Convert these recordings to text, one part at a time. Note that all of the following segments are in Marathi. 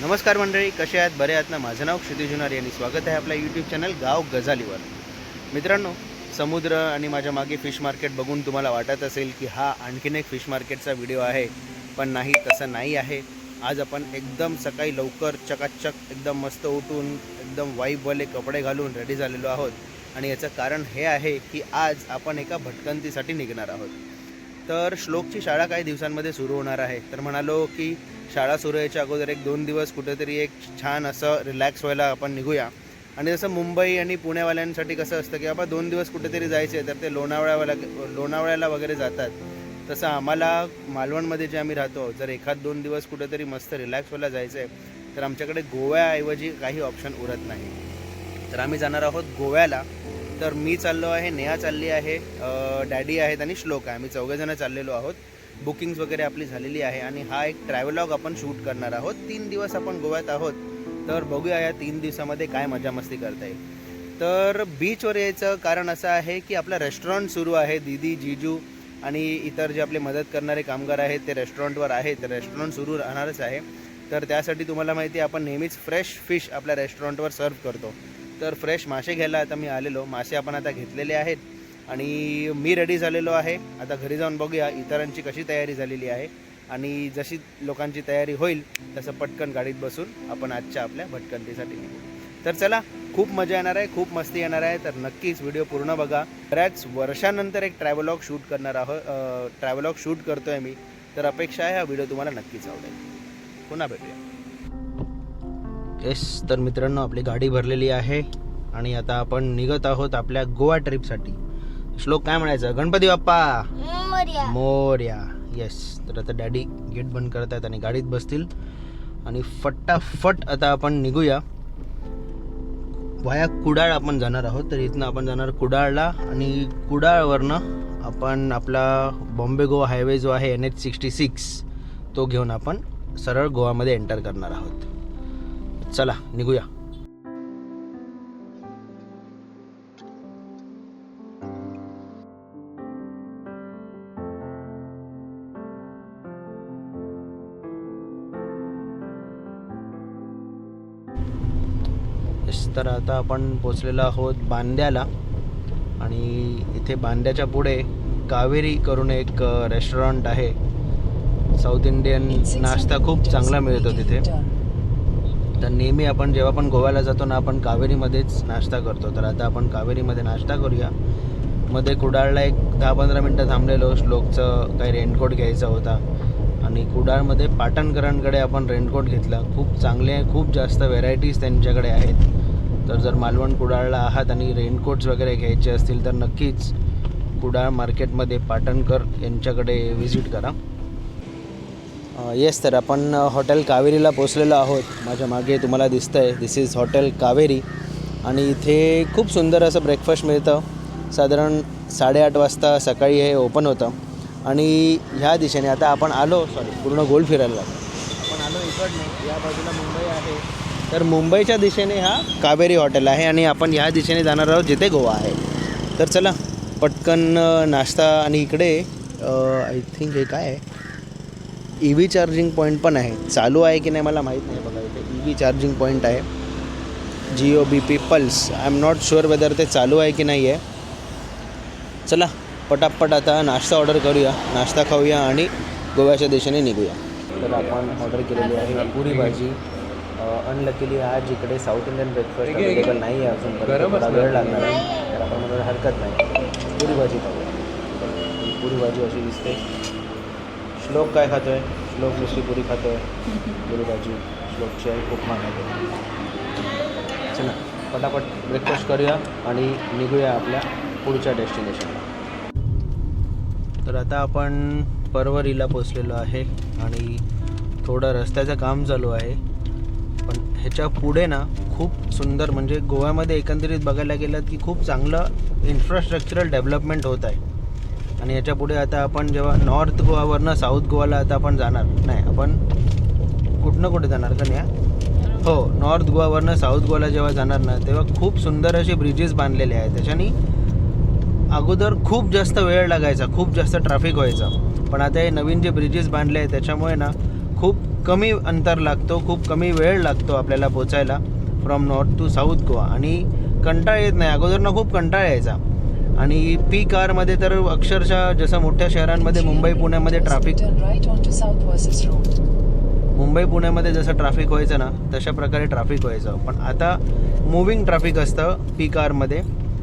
नमस्कार मंडळी कसे आहात? बरे आहात ना? माझं नाव क्षितिज जुनार यांनी स्वागत आहे आपल्या यूट्यूब चॅनल गाव गजालीवर. मित्रांनो समुद्र आणि माझ्या मागे फिश मार्केट बघून तुम्हाला वाटत असेल की हा आणखीन एक फिश मार्केटचा व्हिडिओ आहे पण नाही तसं नाही आहे. आज आपण एकदम सकाळी लवकर चकाचक एकदम मस्त उठून एकदम वाईबवाले कपडे घालून रेडी झालेलो आहोत. आणि याचं कारण हे आहे की आज आपण एका भटकंतीसाठी निघणार आहोत. तर श्लोकची शाळा काही दिवसांमध्ये सुरू होणार आहे. तर म्हणालो की शाळा सुरू व्हायच्या अगोदर एक दोन दिवस कुठेतरी एक छान असं रिलॅक्स व्हायला आपण निघूया. आणि जसं मुंबई आणि पुण्यावाल्यांसाठी कसं असतं की बाबा दोन दिवस कुठेतरी जायचे तर ते लोणावळ्याला लोणावळ्याला वगैरे जातात. तसं आम्हाला मालवणमध्ये जे आम्ही राहतो जर एखाद दोन दिवस कुठेतरी मस्त रिलॅक्स व्हायला जायचं आहे तर आमच्याकडे गोव्याऐवजी काही ऑप्शन उरत नाही. तर आम्ही जाणार आहोत गोव्याला. तर मी चाललो आहे नेहा चालली आहे डॅडी आहेत आणि श्लोक आहे. आम्ही चौघेजणं चाललेलो आहोत. बुकिंग्स वगैरे आपली झालेली आहे आणि हा एक ट्रॅव्हलॉग आपण शूट करणार आहोत. तीन दिवस आपण गोव्यात आहोत. तर बघूया या तीन दिवसामध्ये काय मजा मस्ती करता येईल. तर बीचवर यायचं कारण असं आहे की आपलं रेस्टॉरंट सुरू आहे. दीदी जिजू आणि इतर जे आपले मदत करणारे कामगार आहेत ते रेस्टॉरंटवर आहेत रेस्टॉरंट सुरू राहणारच आहे. तर त्यासाठी तुम्हाला माहिती आहे आपण नेहमीच फ्रेश फिश आपल्या रेस्टॉरंटवर सर्व करतो. तर फ्रेश मासे घ्यायला आता मी आलेलो. मासे आपण आता घेतलेले आहेत आणि मी रेडी झालेलो आहे. आता घरी जाऊन बघूया इतरांची कशी तयारी झालेली आहे. आणि जशी लोकांची तयारी होईल तसं पटकन गाडीत बसून आपण आजच्या आपल्या भटकंतीसाठी निघू. तर चला खूप मजा येणार आहे खूप मस्ती येणार आहे. तर नक्कीच व्हिडिओ पूर्ण बघा. बऱ्याच वर्षानंतर एक ट्रॅव्हलॉग शूट करणार आहोत. ट्रॅव्हलॉग शूट करतो आहे मी. तर अपेक्षा आहे हा व्हिडिओ तुम्हाला नक्कीच आवडेल. पुन्हा भेटूया. येस तर मित्रांनो आपली गाडी भरलेली आहे आणि आता आपण निघत आहोत आपल्या गोवा ट्रिपसाठी श्लोक काय म्हणायचं? गणपती बाप्पा! मोर्या. मोर्या. येस तर आता डॅडी गेट बंद करत आहेत आणि गाडीत बसतील. आणि फटाफट आता आपण निघूया. वाया कुडाळ आपण जाणार आहोत. तर इथनं आपण जाणार कुडाळला आणि कुडाळवरनं आपण आपला बॉम्बे गोवा हायवे जो आहे एन एच सिक्स्टी सिक्स तो घेऊन आपण सरळ गोवामध्ये एंटर करणार आहोत. चला निघूया. तर आता आपण पोचलेलो आहोत बांद्याला. आणि इथे बांद्याच्या पुढे कावेरी करून एक रेस्टॉरंट आहे. साऊथ इंडियन नाश्ता खूप चांगला मिळतो तिथे. तर नेहमी आपण जेव्हा पण गोव्याला जातो ना आपण कावेरीमध्येच नाश्ता करतो. तर आता आपण कावेरीमध्ये नाश्ता करूया. मध्ये कुडाळला एक दहा पंधरा मिनटं थांबलेलो. श्लोकचं काही रेनकोट घ्यायचा होता. आणि कुडाळमध्ये पाटणकरांकडे आपण रेनकोट घेतला. खूप चांगले खूप जास्त व्हेरायटीज त्यांच्याकडे आहेत. तर जर मालवण कुडाळला आहात आणि रेनकोट्स वगैरे घ्यायचे असतील तर नक्कीच कुडाळ मार्केटमध्ये पाटणकर यांच्याकडे व्हिजिट करा. येस तर आपण हॉटेल कावेरीला पोचलेलो आहोत. माझ्या मागे तुम्हाला दिसतं आहे दिस इज हॉटेल कावेरी. आणि इथे खूप सुंदर असं ब्रेकफास्ट मिळतं. साधारण साडेआठ वाजता सकाळी हे ओपन होतं. आणि ह्या दिशेने आता आपण आलो सॉरी पूर्ण गोल फिरायला लागलो. आपण आलो इकडनं या बाजूला मुंबई आहे. तर मुंबईच्या दिशेने हा कावेरी हॉटेल आहे आणि आपण ह्या दिशेने जाणार आहोत जिथे गोवा आहे. तर चला पटकन नाश्ता आणि इकडे आय थिंक हे काय आहे? ई व्ही चार्जिंग पॉईंट पण आहे. चालू आहे की नाही मला माहीत नाही बघा इथे. ई व्ही चार्जिंग पॉईंट आहे. Jio B P pulse I am not sure whether ते चालू आहे की नाही आहे चला पटापट आता नाश्ता ऑर्डर करूया. नाश्ता खाऊया आणि गोव्याच्या दिशेने निघूया. तर आपण ऑर्डर केलेली आहे पुरी भाजी. अनलकीली आज इकडे साऊथ इंडियन ब्रेकफास्ट अवेलेबल नाही आहे अजून थोडा वेळ लागणार आहे. तर आपण मला हरकत नाही. पुरी भाजी खाऊया ही पुरी भाजी अशी दिसते. श्लोक काय खातोय? श्लोक नुसती पुरी खातोय. पुरी भाजी श्लोकची आई उपमा खातोय चला पटापट ब्रेकफास्ट करूया आणि निघूया आपल्या पुढच्या डेस्टिनेशनला तर आता आपण परवरीला पोचलेलो आहे आणि थोडं रस्त्याचं काम चालू आहे. पण ह्याच्या पुढे ना खूप सुंदर म्हणजे गोव्यामध्ये एकंदरीत बघायला गेलं की खूप चांगलं इन्फ्रास्ट्रक्चरल डेव्हलपमेंट होत आहे. आणि याच्यापुढे आता आपण जेव्हा नॉर्थ गोवावरनं साऊथ गोवाला आता आपण जाणार नाही आपण कुठनं कुठे जाणार का नाही हो नॉर्थ गोवावरनं साऊथ गोवाला जेव्हा जाणार ना तेव्हा खूप सुंदर असे ब्रिजेस बांधलेले आहेत. त्याच्याने अगोदर खूप जास्त वेळ लागायचा खूप जास्त ट्रॅफिक व्हायचा. पण आता हे नवीन जे ब्रिजेस बांधले आहेत त्याच्यामुळे ना खूप कमी अंतर लागतो खूप कमी वेळ लागतो आपल्याला पोचायला from north to south Goa. आणि कंटाळ येत नाही. अगोदर ना खूप कंटाळ यायचा. आणि पी कारमध्ये तर अक्षरशः जसं मोठ्या शहरांमध्ये मुंबई पुण्यामध्ये traffic Turn right onto South Versus Road. Mumbai पुण्यामध्ये जसं ट्रॅफिक व्हायचं ना तशा प्रकारे ट्रॅफिक व्हायचं. पण आता मुव्हिंग ट्रॅफिक असतं पी कारमध्ये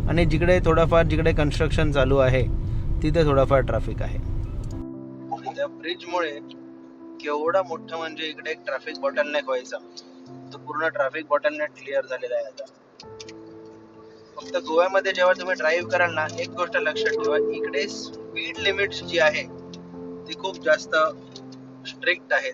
आणि जिकडे थोडाफार जिकडे कन्स्ट्रक्शन चालू आहे तिथे थोडाफार ट्रॅफिक आहे. त्या ब्रिजमुळे केवढा मोठं म्हणजे इकडे एक ट्रॅफिक बॉटलनेक व्हायचा. तो पूर्ण ट्रॅफिक बॉटलनेक क्लिअर झालेला आहे आता. फक्त गोव्यामध्ये जेव्हा तुम्ही ड्राईव्ह कराल ना एक गोष्ट लक्षात ठेवा इकडे स्पीड लिमिट जी आहे ती खूप जास्त स्ट्रिक्ट आहेत.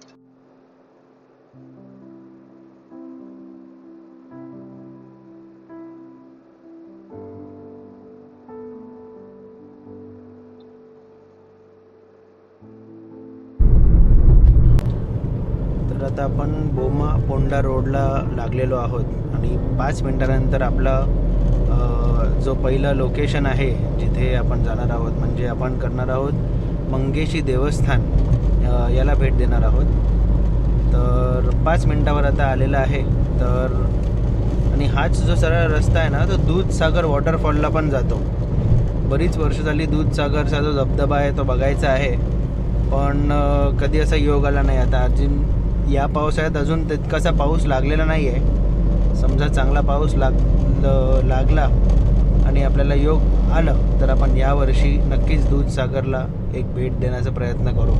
आता आपण बोमा पोंडा रोडला लागलेलो आहोत. आणि पाच मिनटानंतर आपला जो पहिला लोकेशन आहे जिथे आपण जाणार आहोत म्हणजे आपण करणार आहोत मंगेशी देवस्थान याला भेट देणार आहोत. तर पाच मिनटावर आता आलेला आहे. तर आणि हाच जो सरळ रस्ता आहे ना तो दूधसागर वॉटरफॉलला पण जातो. बरीच वर्ष झाली दूधसागरचा जो धबधबा आहे तो बघायचा आहे. पण कधी असा योग आला नाही. आता अजून या पावसाळ्यात अजून तितकासा पाऊस लागलेला नाही आहे समजा चांगला पाऊस लाग लागला आणि आपल्याला योग आलं तर आपण यावर्षी नक्कीच दूधसागरला एक भेट देण्याचा प्रयत्न करू.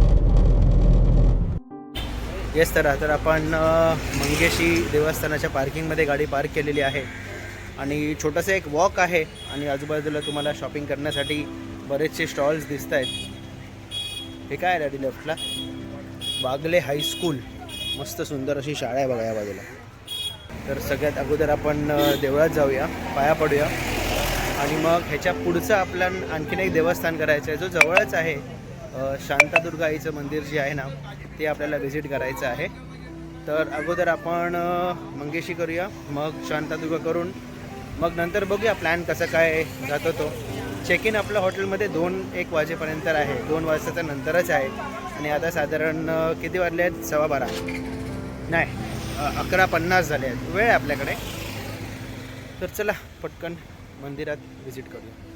येस तर तर आपण मंगेशी देवस्थानाच्या पार्किंगमध्ये गाडी पार्क केलेली आहे. आणि छोटंसं एक वॉक आहे आणि आजूबाजूला तुम्हाला शॉपिंग करण्यासाठी बरेचसे स्टॉल्स दिसत आहेत हे काय आहे डॅडी लेफ्टला? वागले हायस्कूल. मस्त सुंदर अशी शाळा आहे बघा या बाजूला. तर सगळ्यात अगोदर आपण देवळात जाऊया पाया पडूया. आणि मग ह्याच्या पुढचं आपल्या आणखीन एक देवस्थान करायचं आहे जो जवळच आहे. अ, शांतादुर्गा आईचं मंदिर जे आहे ना ते आपल्याला व्हिजिट करायचं आहे. तर अगोदर आपण मंगेशी करूया मग शांतादुर्गा करून मग नंतर बघूया प्लॅन कसं काय जातो तो. चेक इन आपल्या हॉटेलमध्ये दोन एक वाजेपर्यंत आहे. दोन वाजताच्या नंतरच आहे. आणि आता साधारण किती वाजले आहेत? सव्वा बारा. नाही अकरा पन्नास झाले आहेत. वेळ आहे आपल्याकडे. तर चला पटकन मंदिरात व्हिजिट करूया.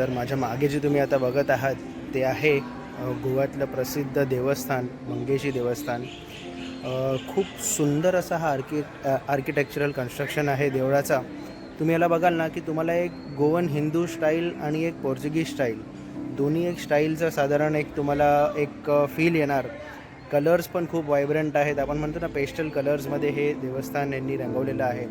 तर माझ्या मागे जे तुम्ही आता बघत आहात ते आहे गोव्यातलं प्रसिद्ध देवस्थान मंगेशी देवस्थान. खूप सुंदर असा हा आर्कि आर्किटेक्चरल कन्स्ट्रक्शन आहे देवळाचा. तुम्ही याला बघाल ना की तुम्हाला एक गोवन हिंदू स्टाईल आणि एक पोर्चुगीज स्टाईल दोन्ही एक स्टाईलचं साधारण एक तुम्हाला एक फील येणार. कलर्स पण खूप वायब्रंट आहेत. आपण म्हणतो ना पेस्टल कलर्समध्ये हे देवस्थान यांनी रंगवलेलं आहे.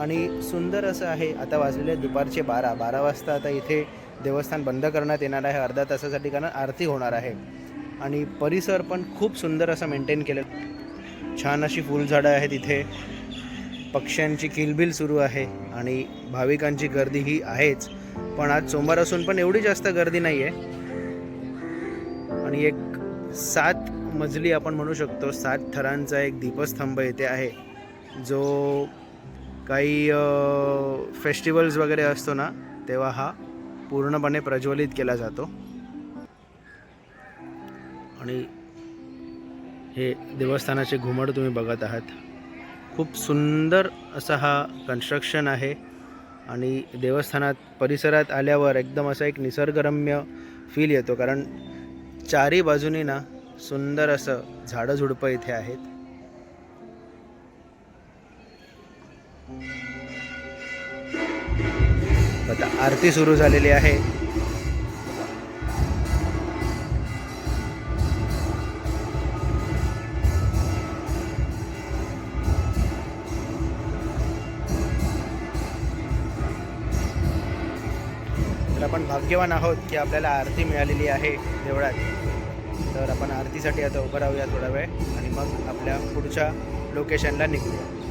आणि सुंदर असं आहे आता वाजलेले दुपारचे बारा बारा वाजता आता इथे देवस्थान बंद करण्यात येणार आहे. अर्धा तासासाठी कारण आरती होणार आहे. आणि परिसर पण खूप सुंदर असं मेंटेन केलं छान अशी फुलझाडं आहेत इथे. पक्ष्यांची किलबिल सुरू आहे आणि भाविकांची गर्दी ही आहेच. पण आज सोमवार असून पण एवढी जास्त गर्दी नाही आहे आणि एक सात मजली आपण म्हणू शकतो सात थरांचा एक दीपस्तंभ इथे आहे. जो काही फेस्टिवल्स वगैरे असतो ना तेव्हा हा पूर्णपणे प्रज्वलित केला जातो. आणि हे देवस्थानाचे घुमड तुम्ही बघत आहात. खूप सुंदर असा हा कन्स्ट्रक्शन आहे. आणि देवस्थानात परिसरात आल्यावर एकदम असा एक निसर्गरम्य फील येतो. कारण चारी बाजूनी ना सुंदर असं झाडं झुडपं इथे आहेत. आता आरती सुरू झालेली आहे. तर आपण भाग्यवान आहोत की आपल्याला आरती मिळालेली आहे देवळात. तर आपण आरतीसाठी आता उभं राहूया थोडा वेळ आणि मग आपल्या पुढच्या लोकेशनला निघूया.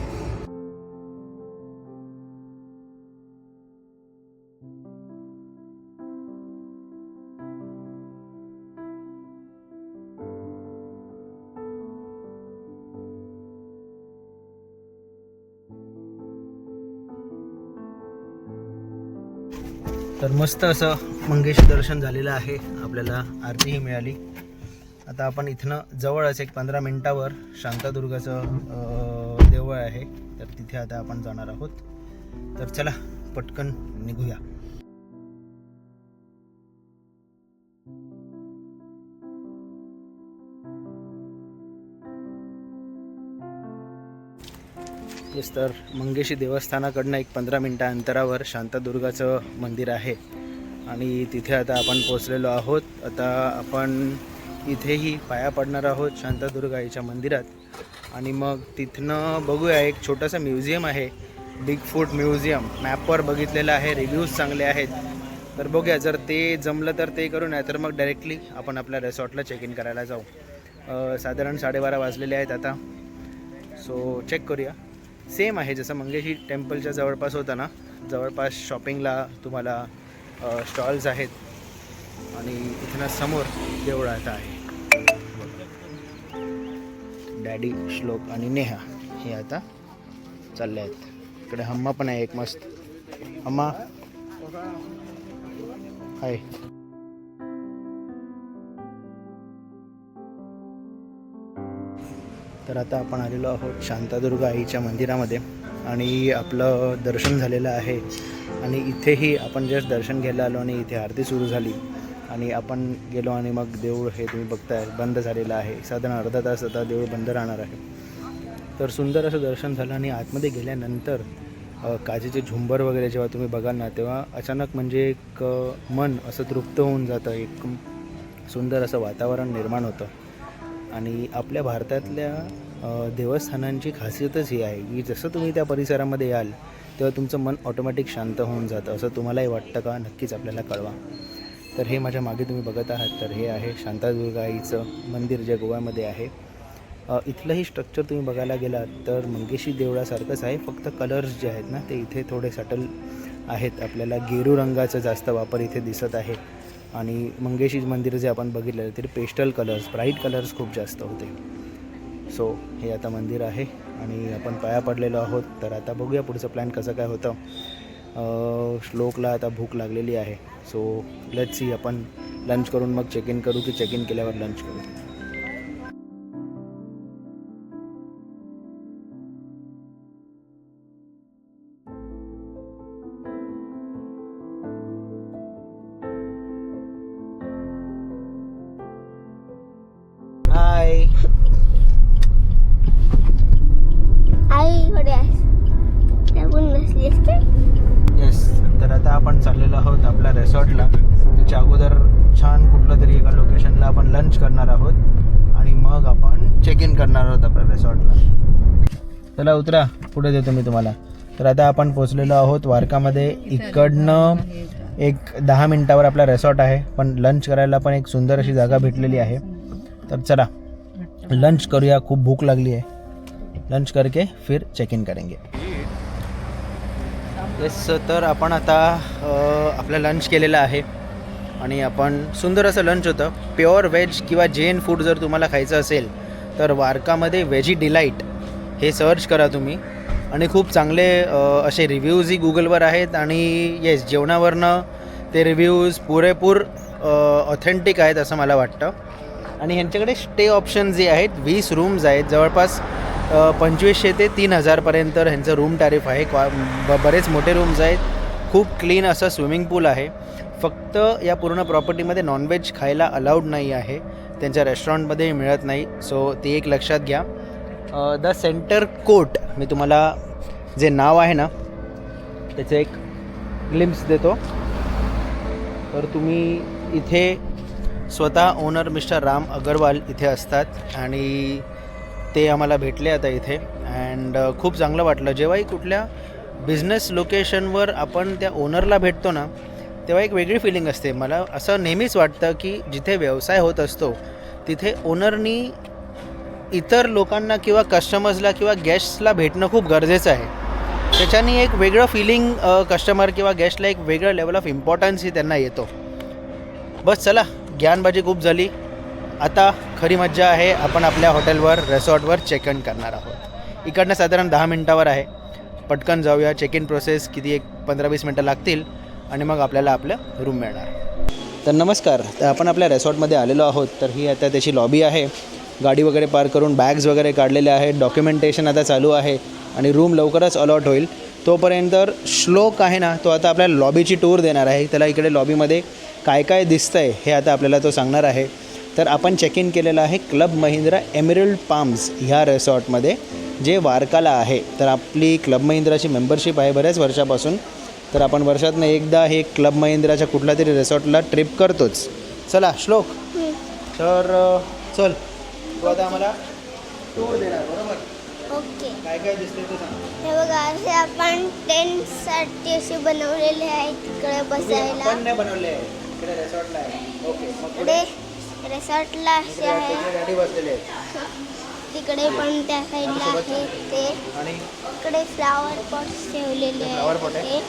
मस्त असं मंगेश दर्शन झालेलं आहे. आपल्याला आरतीही मिळाली. आता आपण इथनं जवळच एक पंधरा मिनटावर शांतादुर्गाचं देवळ आहे. तर तिथे आता आपण जाणार आहोत. तर चला पटकन निघूया. येस तर मंगेशी देवस्थानाकडनं एक पंधरा मिनटा अंतरावर शांतादुर्गाचं मंदिर आहे. आणि तिथे आता आपण पोचलेलो आहोत. आता आपण इथेही पाया पडणार आहोत शांतादुर्गा आईच्या मंदिरात. आणि मग तिथनं बघूया एक छोटंसं म्युझियम आहे. Big foot museum. मॅपवर बघितलेलं आहे रिव्ह्यूज चांगले आहेत. तर बघूया जर ते जमलं तर ते करू नाही तर मग डायरेक्टली आपण आपल्या रिसॉर्टला चेक इन करायला जाऊ. साधारण साडेबारा वाजलेले आहेत आता. सो चेक करूया. सेम आहे जसं मंगेशी टेम्पलच्या जवळपास होतं ना जवळपास शॉपिंगला तुम्हाला स्टॉल्स आहेत आणि इथनं समोर देऊळ आता आहे. डॅडी श्लोक आणि नेहा हे आता चालले आहेत. इकडे हम्मा पण आहे एक मस्त. हम्मा. हाय. तर आता आपण आलेलो आहोत शांतादुर्गा आईच्या मंदिरामध्ये. आणि आपलं दर्शन झालेलं आहे. आणि इथेही आपण जस्ट दर्शन घ्यायला आलो आणि इथे आरती सुरू झाली. आणि आपण गेलो आणि मग देऊळ हे तुम्ही बघताय बंद झालेलं आहे. साधारण अर्धा तास आता देऊळ बंद राहणार आहे. तर सुंदर असं दर्शन झालं आणि आतमध्ये गेल्यानंतर काचेचे झुंबर वगैरे जेव्हा तुम्ही बघाल ना तेव्हा अचानक म्हणजे एक मन असं तृप्त होऊन जातं. एक सुंदर असं वातावरण निर्माण होतं. आणि आपल्या भारतातल्या देवस्थानांची खासियतच ही आहे की जसं तुम्ही त्या परिसरामध्ये याल तेव्हा तुमचं मन ऑटोमॅटिक शांत होऊन जातं. असं तुम्हालाही वाटतं का? नक्कीच आपल्याला कळवा. तर हे माझ्या मागे तुम्ही बघत आहात. तर हे आहे शांतादुर्गा आईचं मंदिर जे गोव्यामध्ये आहे. इथलंही स्ट्रक्चर तुम्ही बघायला गेलात तर मंगेशी देवळासारखंच आहे. फक्त कलर्स जे आहेत ना ते इथे थोडे सटल आहेत. आपल्याला गेरू रंगाचा जास्त वापर इथे दिसत आहे. आणि मंगेशी मंदिर जे आपण बघितलं तरी पेस्टल कलर्स ब्राईट कलर्स खूप जास्त होते. सो हे आता मंदिर आहे आणि आपण पाया पडलेलो आहोत. तर आता बघूया पुढचं प्लॅन कसं काय होतं. श्लोकला आता भूक लागलेली आहे. सो लेट्स सी आपण लंच करून मग चेक इन करू की चेक इन केल्यावर लंच करू? करणार आहोत आणि मग आपण चेक इन करणार आहोत आपल्या रिसॉर्टला चला उतरा पुढे देतो मी तुम्हाला. तर आता आपण पोचलेलो आहोत वारकामध्ये इकडनं एक दहा मिनटावर आपला रेसॉर्ट आहे पण लंच करायला पण एक सुंदर अशी जागा भेटलेली आहे. तर चला लंच करूया खूप भूक लागली आहे. लंच करके फिर चेक इन करेंगे. येस तर आपण आता आपला आपलं लंच केलेलं आहे. आणि आपण सुंदर असं लंच होतं. प्युअर व्हेज किंवा जैन फूड जर तुम्हाला खायचं असेल तर वारकामध्ये व्हेजी डिलाईट हे सर्च करा तुम्ही. आणि खूप चांगले असे रिव्ह्यूजही गुगलवर आहेत आणि येस जेवणावरनं ते रिव्ह्यूज पुरेपूर ऑथेंटिक आहेत असं मला वाटतं. आणि ह्यांच्याकडे स्टे ऑप्शन जे आहेत वीस रूम्स आहेत. जवळपास पंचवीसशे ते तीन हजारपर्यंत ह्यांचं रूम टॅरिफ आहे. क्वा ब बरेच मोठे रूम्स आहेत. खूप क्लीन असं स्विमिंग पूल आहे. फक्त या पूर्ण प्रॉपर्टीमध्ये नॉनव्हेज खायला अलाउड नाही आहे. त्यांच्या रेस्टॉरंटमध्ये मिळत नाही. सो ते एक लक्षात घ्या. द सेंटर कोर्ट मी तुम्हाला जे नाव आहे ना त्याचं एक ग्लिम्स देतो. तर तुम्ही इथे स्वतः ओनर मिस्टर राम अगरवाल इथे असतात आणि ते आम्हाला भेटले आता इथे. अँड खूप चांगलं वाटलं. जेव्हाही कुठल्या बिझनेस लोकेशनवर आपण त्या ओनरला भेटतो ना तेव्हा एक वेगळी फिलिंग असते. मला असं नेहमीच वाटतं की जिथे व्यवसाय होत असतो तिथे ओनरनी इतर लोकांना किंवा कस्टमर्सला किंवा गेस्टला भेटणं खूप गरजेचं आहे. त्याच्यानी एक वेगळं फिलिंग कस्टमर किंवा गेस्टला एक वेगळं लेवल ऑफ इम्पॉर्टन्सही त्यांना येतो. बस चला ज्ञानबाजी खूप झाली. आता खरी मज्जा आहे आपण आपल्या हॉटेलवर रेसॉर्टवर चेक इन करणार आहोत. इकडनं साधारण दहा मिनटावर आहे. पटकन जाऊया. चेक इन प्रोसेस किती एक पंधरा वीस मिनटं लागतील आणि मग आपल्याला आपलं रूम मिळणार. तर नमस्कार. तर आपण आपल्या रेसॉर्टमध्ये आलेलो आहोत. तर ही आता त्याची लॉबी आहे. गाडी वगैरे पार्क करून बॅग्स वगैरे काढलेल्या आहेत. डॉक्युमेंटेशन आता चालू आहे आणि रूम लवकरच अलॉट होईल. तोपर्यंत श्लोक आहे ना तो आता आपल्याला लॉबीची टूर देणार आहे. त्याला इकडे लॉबीमध्ये काय काय दिसतं आहे हे आता आपल्याला तो सांगणार आहे. तर आपण चेक इन केलेलं आहे क्लब महिंद्रा एमिरल्ड पाम्स ह्या रेसॉर्टमध्ये जे वारकाला आहे. तर आपली क्लब महिंद्राची मेंबरशिप आहे बऱ्याच वर्षापासून. तर आपण वर्षातनं एकदा हे क्लब महिंद्राच्या कुठल्या तरी रिसॉर्टला ट्रिप करतोच. चला श्लोक. तर चल. तू आता आम्हाला टूर देणार बरोबर? ओके. काय काय दिसते ते सांग. हे बघा असे आपण टेंटसाठी असे बनवलेले आहे तिकडे बसायला. बनवले आहे. रिसॉर्टला आहे. ओके रिसॉर्टला असे आहे. तिकडे पण त्या साईडला आहे ते. इकडे फ्लावर पॉट्स ठेवलेले आहे?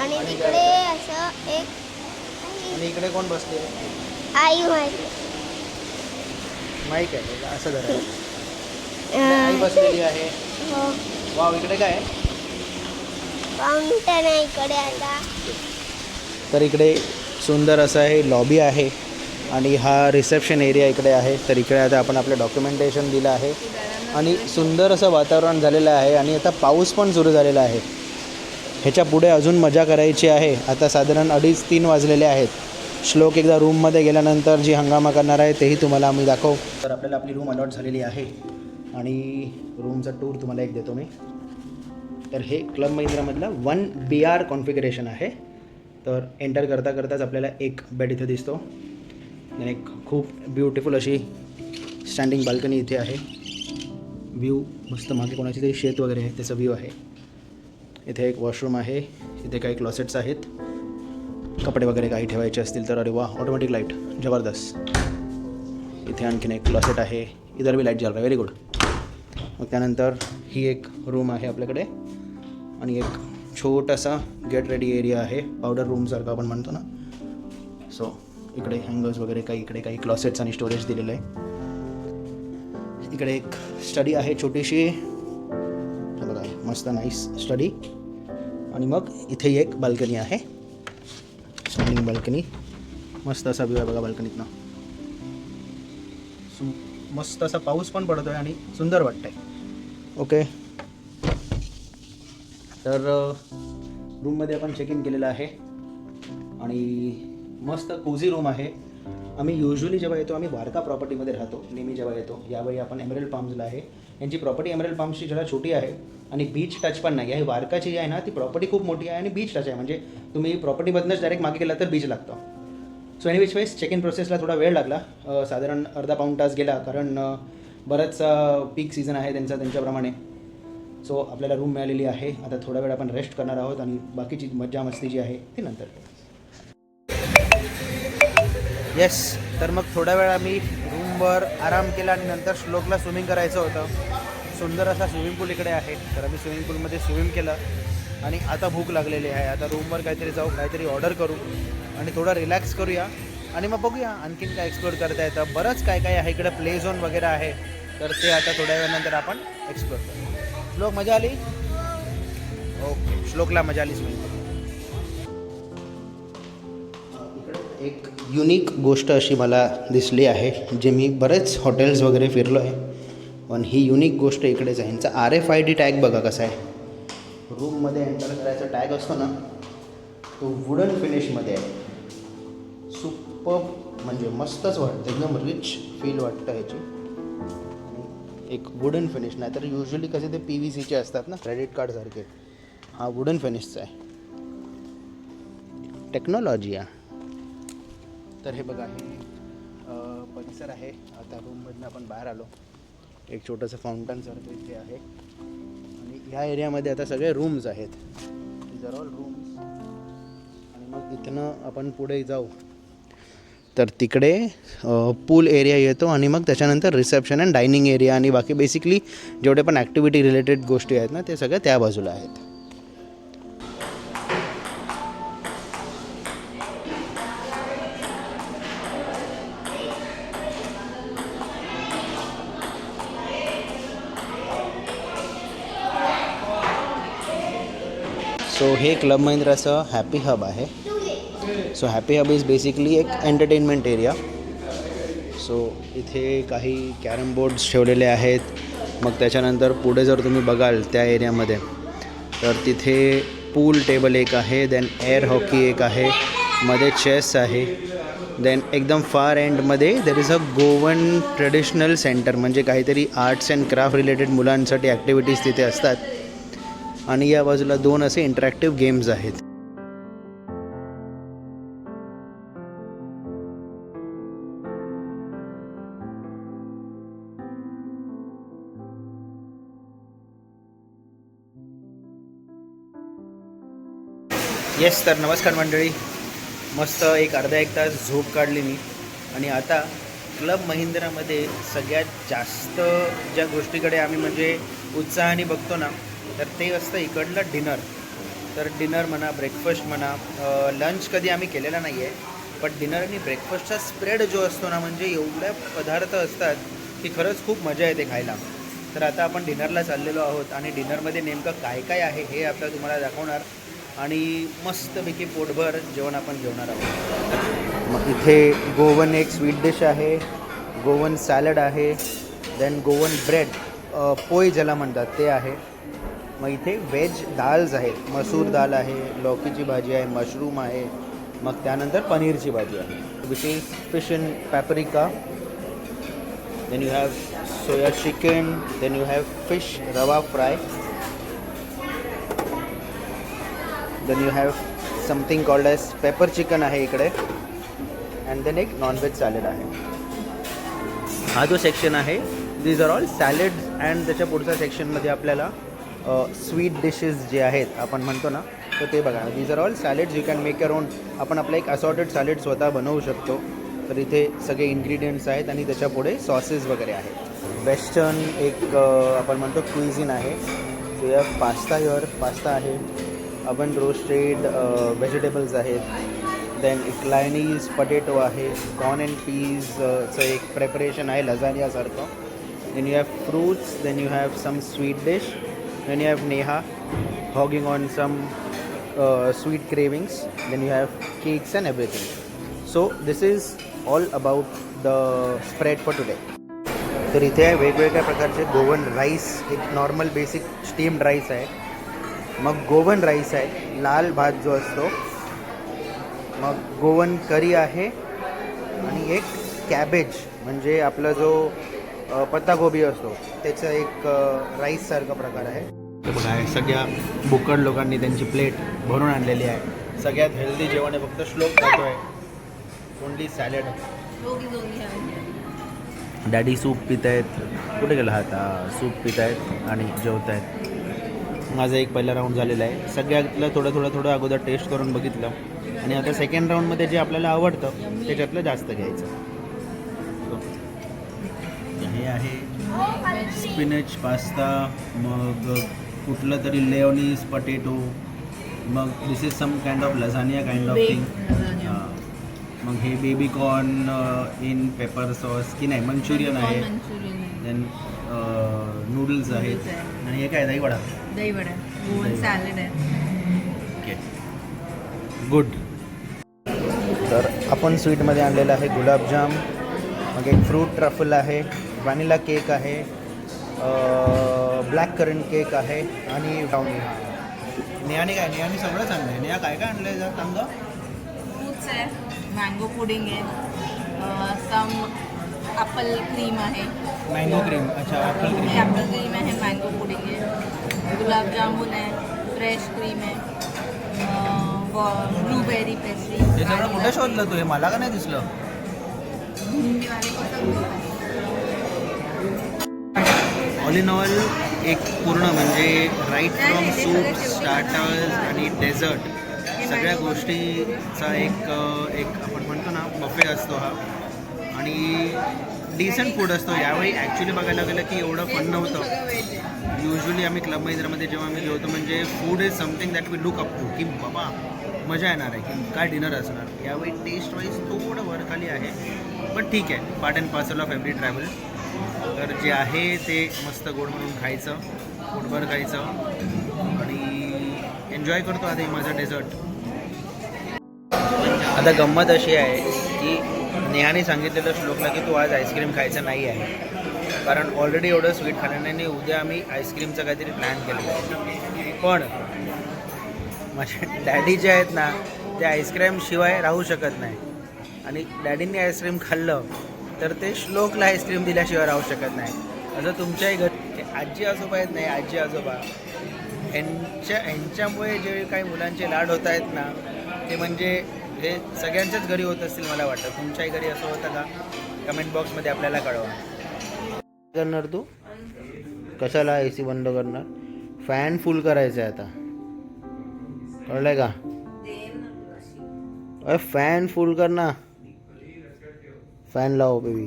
आणि तिकडे असं एक इकडे कोण बसले आई माझी माईक आहे असं धरा बसलेली आहे. हो. वाव इकडे काय आहे? फाउंटन आहे इकडे आता. तर इकडे सुंदर असं हे लॉबी आहे. आणि हा रिसेप्शन एरिया इकडे आहे तर इकडे आता आपण आपलं डॉक्युमेंटेशन दिलं आहे. आणि सुंदर असं वातावरण झालेलं आहे आणि आता पाऊस पण सुरू झालेला आहे. ह्याच्या पुढे अजून मजा करायची आहे. आता साधारण अडीच तीन वाजलेले आहेत. श्लोक एकदा रूममध्ये गेल्यानंतर जी हंगामा करणार आहे तेही तुम्हाला आम्ही दाखवू. तर आपल्याला आपली रूम अलॉट झालेली आहे. आणि रूमचा टूर तुम्हाला एक देतो मी. तर हे क्लब महिंद्रामधलं वन बी आर कॉन्फिगरेशन आहे. तर एंटर करता करताच आपल्याला एक बेड इथं दिसतो. एक खूप ब्युटिफुल अशी स्टँडिंग बाल्कनी इथे आहे. व्ह्यू मस्त मागे कोणाची तरी शेत वगैरे आहे त्याचा व्ह्यू आहे. इथे एक वॉशरूम आहे इथे काही क्लॉसेट्स आहेत. कपडे वगैरे काही ठेवायचे असतील तर अरे वा ऑटोमॅटिक लाइट जबरदस्त. इथे आणखीन एक क्लॉसेट आहे इधर बी लाइट जल रहा व्हेरी गुड मग त्यानंतर ही एक रूम आहे आपल्याकडे. आणि एक छोटासा गेट रेडी एरिया आहे पावडर रूमसारखं आपण म्हणतो ना. सो इकडे हँगर्स वगैरे काही इकडे काही क्लॉसेट्स आणि स्टोरेज दिलेलं आहे. इकडे एक स्टडी आहे छोटीशी. बघा मस्त नाईस स्टडी आणि मग इथे एक बाल्कनी आहे. स्टँडिंग बाल्कनी मस्त असा व्ह्यू आहे बघा बाल्कनीतनं सु मस्त असा पाऊस पण पडतो आहे आणि सुंदर वाटतंय. ओके तर रूममध्ये आपण चेक इन केलेलं आहे. आणि मस्त कोझी रूम आहे. आम्ही युजली जेव्हा येतो आम्ही वारका प्रॉपर्टीमध्ये राहतो नेहमी जेव्हा येतो यावेळी आपण एमरेल पाम्सला आहे. यांची प्रॉपर्टी एमरेल पाम्सची जरा छोटी आहे आणि बीच टच पण नाही. आहे वारकाची जी आहे ना ती प्रॉपर्टी खूप मोठी आहे आणि बीच टच आहे. म्हणजे तुम्ही प्रॉपर्टीमधनंच डायरेक्ट मागे गेला तर बीच लागतं. So any which ways check in प्रोसेसला थोडा वेळ लागला. साधारण अर्धा पाऊण तास गेला कारण अ, बरंच पीक सीझन आहे त्यांचा त्यांच्याप्रमाणे. सो आपल्याला रूम मिळालेली आहे. आता थोडा वेळ आपण रेस्ट करणार आहोत आणि बाकीची मज्जा मस्ती जी आहे ती नंतर. येस तर मग थोड्या वेळ आम्ही रूमवर आराम केला आणि नंतर श्लोकला स्विमिंग करायचं होतं. सुंदर असा स्विमिंग पूल इकडे आहे. तर आम्ही स्विमिंग पूलमध्ये स्विमिंग केलं. आणि आता भूक लागलेली आहे. आता रूमवर काहीतरी जाऊ काहीतरी ऑर्डर करू. आणि थोडं रिलॅक्स करूया. आणि मग बघूया आणखीन काय एक्सप्लोर करता येतं. बरंच काय काय आहे. इकडे प्ले झोन वगैरे आहे. तर ते आता थोड्या वेळानंतर आपण एक्सप्लोर करू. श्लोक मजा आली? ओके श्लोकला मजा आली स्विमिंग एक युनिक गोष्ट अशी मला दिसली आहे जे मी बरेच हॉटेल्स वगैरे फिरलो आहे. पण ही युनिक गोष्ट इकडेच आहे यांचा R F I D tag बघा कसा आहे. रूममध्ये एंटर करायचा टॅग असतो ना तो वुडन फिनिशमध्ये आहे. सुपर म्हणजे मस्तच वाटतं. एकदम रिच फील वाटतं ह्याची. एक वुडन फिनिश नाही तर युजली कसे ते पी व्ही सीचे असतात ना क्रेडिट कार्डसारखे हा वुडन फिनिशचा आहे. टेक्नॉलॉजी आहे. तर हे बघा हे परिसर आहे. त्या रूममधनं आपण बाहेर आलो. एक छोटंसं फाउंटनसारखं इथे आहे. आणि ह्या एरियामध्ये आता सगळे रूम्स आहेत. दीज आर ऑल रूम्स आणि मग इथनं आपण पुढे जाऊ. तर तिकडे पूल एरिया येतो आणि मग त्याच्यानंतर रिसेप्शन अँड डायनिंग एरिया आणि बाकी बेसिकली जेवढे पण ॲक्टिव्हिटी रिलेटेड गोष्टी आहेत ना ते सगळं त्या बाजूला आहेत. सो हे क्लब महिंद्राचं हॅपी हब आहे. So happy hub is basically एक एंटरटेनमेंट एरिया सो इथे काही कॅरम बोर्ड्स ठेवलेले आहेत. मग त्याच्यानंतर पुढे जर तुम्ही बघाल त्या एरियामध्ये तर तिथे पूल टेबल एक आहे देन एअर हॉकी एक आहे मध्ये चेस आहे. देन एकदम फार एंडमध्ये there is a Goan traditional centre म्हणजे काहीतरी आर्ट्स अँड क्राफ्ट रिलेटेड मुलांसाठी ॲक्टिव्हिटीज तिथे असतात. आणि या बाजूला दोन असे इंटरॅक्टिव्ह गेम्स आहेत. येस तर नमस्कार मंडळी. मस्त एक अर्धा एक तास झोप काढली मी. आणि आता क्लब महिंद्रामध्ये सगळ्यात जास्त ज्या गोष्टीकडे आम्ही म्हणजे उत्साहाने बघतो ना तर ते असतं इकडलं डिनर. तर डिनर म्हणा ब्रेकफास्ट म्हणा लंच कधी आम्ही केलेला नाही आहे पण डिनर आणि ब्रेकफास्टचा स्प्रेड जो असतो ना म्हणजे एवढ्या पदार्थ असतात की खरंच खूप मजा येते खायला. तर आता आपण डिनरला चाललेलो आहोत आणि डिनरमध्ये नेमकं काय काय आहे हे आता तुम्हाला दाखवणार आणि मस्तपैकी पोटभर जेवण आपण जेवणार आहोत. मग इथे गोवन एक स्वीट डिश आहे गोवन सॅलड आहे देन गोवन ब्रेड पोई ज्याला म्हणतात ते आहे. मग इथे व्हेज दाल्स आहेत. मसूर दाल आहे लौकीची भाजी आहे मशरूम आहे. मग त्यानंतर पनीरची भाजी आहे which is fish in paprika then you have soya chicken then you have fish rava fry then you have something called as pepper chicken आहे इकडे. अँड देन एक नॉनव्हेज सॅलेड आहे. हा जो सेक्शन आहे these are all salad and त्याच्या पुढच्या सेक्शनमध्ये आपल्याला स्वीट डिशेस जे आहेत आपण म्हणतो ना तर ते बघा. These are all salads you can make your own आपण आपलं एक असॉर्टेड सॅलेड स्वतः बनवू शकतो. तर इथे सगळे इन्ग्रेडियंट्स आहेत आणि त्याच्यापुढे सॉसेस वगैरे आहेत. वेस्टर्न एक आपण म्हणतो क्विझिन आहे. सो या पास्ता युअर पास्ता आहे. अवन रोस्टेड व्हेजिटेबल्स आहेत. देन इक्लायनीज पटेटो आहे. कॉर्न अँड पीजचं एक प्रेपरेशन आहे. लझानियासारखं then you have fruits then you have some sweet dish then you Neha Neha hogging on some sweet cravings Then you have cakes and everything. So this is all about the spread for today तर इथे आहे वेगवेगळ्या प्रकारचे गोवन राईस एक नॉर्मल बेसिक स्टीम्ड राईस आहे. मग गोवन राईस आहे. लाल भात जो असतो मग गोवन करी आहे आणि एक कॅबेज म्हणजे आपला जो अ, पत्तागोबी असतो. त्याचं एक अ, राईससारखा प्रकार आहे. बघा सगळ्या बुकड लोकांनी त्यांची प्लेट भरून आणलेली आहे. सगळ्यात हेल्दी जेवण आहे फक्त श्लोक खातो आहे ओनली सॅलड डॅडी सूप पित आहेत कुठे गेला आता? सूप पित आहेत आणि जेवत आहेत माझा एक पहिला राऊंड झालेला आहे. सगळ्यातलं थोडं थोडं थोडं अगोदर टेस्ट करून बघितलं. आणि आता सेकंड राऊंडमध्ये जे आपल्याला आवडतं त्याच्यातलं जास्त घ्यायचं. हे आहे स्पिनच पास्ता मग कुठलं तरी लेओनीज पटेटो मग this is some kind of lasagna kind of thing मग हे baby corn in pepper sauce की नाही मंचुरियन आहे. देन नूडल्स आहेत. आणि हे काय दही वडा दही वडा गोवन सॅलड आहे. ओके गुड तर आपण स्वीटमध्ये आणलेलं आहे गुलाबजाम. मग एक फ्रूट ट्रफल आहे. व्हॅनिला केक आहे ब्लॅक करंट केक आहे आणि ब्राउनी. नेहाने काय नेहाने सगळं चांगलं आहे नेहा काय काय आणलं आहे जर चांगलं फ्रूट्स आहे मँगो पुडिंग आहे सम ॲपल क्रीम आहे. मँगो क्रीम अच्छा ॲपल क्रीम ॲपल क्रीम आहे मँगो पुडिंग आहे. गुलाबजामुन आहे फ्रेश क्रीम आहे ब्लूबेरी पेस्ट्री हे सगळं कुठे शोधलं तू? हे मला का नाही दिसलं? ऑल इन ऑल एक पूर्ण म्हणजे राईट फ्रॉम सूप स्टार्टर्स आणि डेझर्ट सगळ्या गोष्टीचा एक एक आपण म्हणतो ना बफे असतो हा. आणि डिसेंट फूड असतो. यावेळी ॲक्च्युली बघायला गेलं की एवढं फन नव्हतं. युजली आम्ही क्लब महिंद्रामध्ये जेव्हा आम्ही होतो म्हणजे food is something that we look up to की बाबा मजा येणार आहे. की काय डिनर असणार? यावेळी टेस्ट वाईज थोडं वर खाली आहे. पण ठीक आहे. Part and parcel of every travel तर जे आहे ते मस्त गोड म्हणून खायचं पोटभर खायचं आणि एन्जॉय करतो आधी माझं डेझर्ट म्हणजे आता गंमत अशी आहे की नेहाने सांगितलेलं श्लोकला की तू आज आईस्क्रीम खायचं नाही आहे. कारण ऑलरेडी एवढं स्वीट खाण्याने उद्या आम्ही आईस्क्रीमचं काहीतरी प्लॅन केलं आहे. पण माझे डॅडी जे आहेत ना ते आईस्क्रीम शिवाय राहू शकत नाही. आणि डॅडींनी आईस्क्रीम खाल्लं तर ते श्लोकला आईस्क्रीम दिल्याशिवाय राहू शकत नाही. असं तुमच्याही घर आजी आजोबा आहेत नाही आजी आजोबा. ह्यांच्या ह्यांच्यामुळे जे काही मुलांचे लाड होत आहेत ना ते म्हणजे हे सगळ्यांच्याच घरी होत असतील मला वाटतं. तुमच्याही घरी असं होतं का? कमेंट बॉक्समध्ये आपल्याला कळवा. करणार तू? कशाला ए सी बंद करणार? फॅन फुल करायचं आहे आता. कळलंय का? अरे फॅन फुल कर ना. फॅन लाव बेबी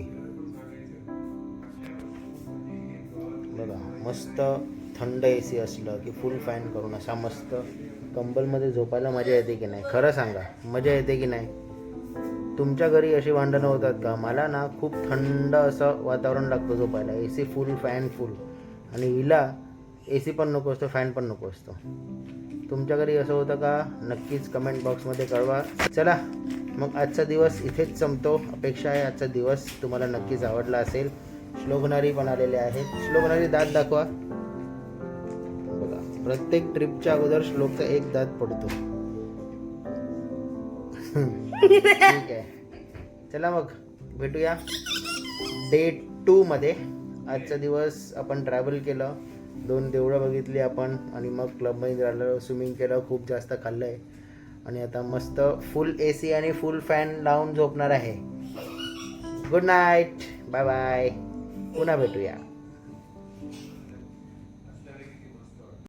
बघा मस्त थंड ए सी असलं की फुल फॅन करून असा मस्त कंबलमध्ये झोपायला मजा येते की नाही? खरं सांगा मजा येते की नाही? तुमच्या घरी अशी भांडणं होतात का? मला ना खूप थंड असं वातावरण लागतं झोपायला. ए सी फुल फॅन फुल आणि हिला ए सी पण नको असतो फॅन पण नको असतो. तुमच्या घरी असं होतं का? नक्कीच कमेंट बॉक्समध्ये कळवा. चला मग आजचा दिवस इथेच संपतो. अपेक्षा आहे आजचा दिवस तुम्हाला नक्कीच आवडला असेल. श्लोकनारी पण आलेले आहेत. श्लोकनारी दात दाखवा. बघा प्रत्येक ट्रिपच्या अगोदर श्लोकचा एक दात पडतो. ठीक आहे. चला मग भेटूया. डे टूमध्ये आजचा दिवस आपण ट्रॅव्हल केलं. दोन देवळं बघितली आपण आणि मग क्लबमध्ये राहिलं स्विमिंग केलं खूप जास्त खाल्लं आहे आणि आता मस्त फुल ए सी आणि फुल फॅन लावून झोपणार आहे. गुड नाईट बाय बाय पुन्हा भेटूया.